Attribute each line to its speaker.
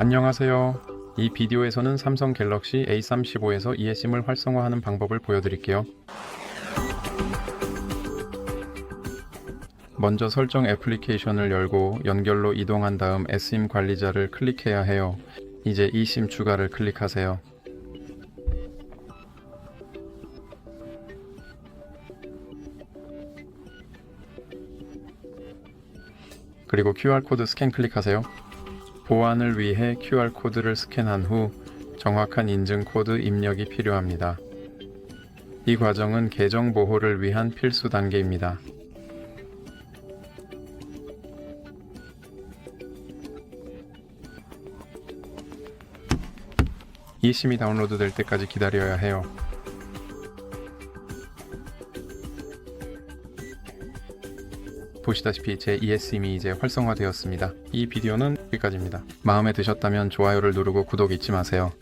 Speaker 1: 안녕하세요. 이 비디오에서는 삼성 갤럭시 A35에서 eSIM을 활성화하는 방법을 보여드릴게요. 먼저 설정 애플리케이션을 열고 연결로 이동한 다음 eSIM 관리자를 클릭해야 해요. 이제 eSIM 추가를 클릭하세요. 그리고 QR코드 스캔 클릭하세요. 보안을 위해 QR코드를 스캔한 후 정확한 인증 코드 입력이 필요합니다. 이 과정은 계정 보호를 위한 필수 단계입니다. eSIM이 다운로드 될 때까지 기다려야 해요. 보시다시피 제 eSIM이 이제 활성화되었습니다. 이 비디오는 여기까지입니다. 마음에 드셨다면 좋아요를 누르고 구독 잊지 마세요.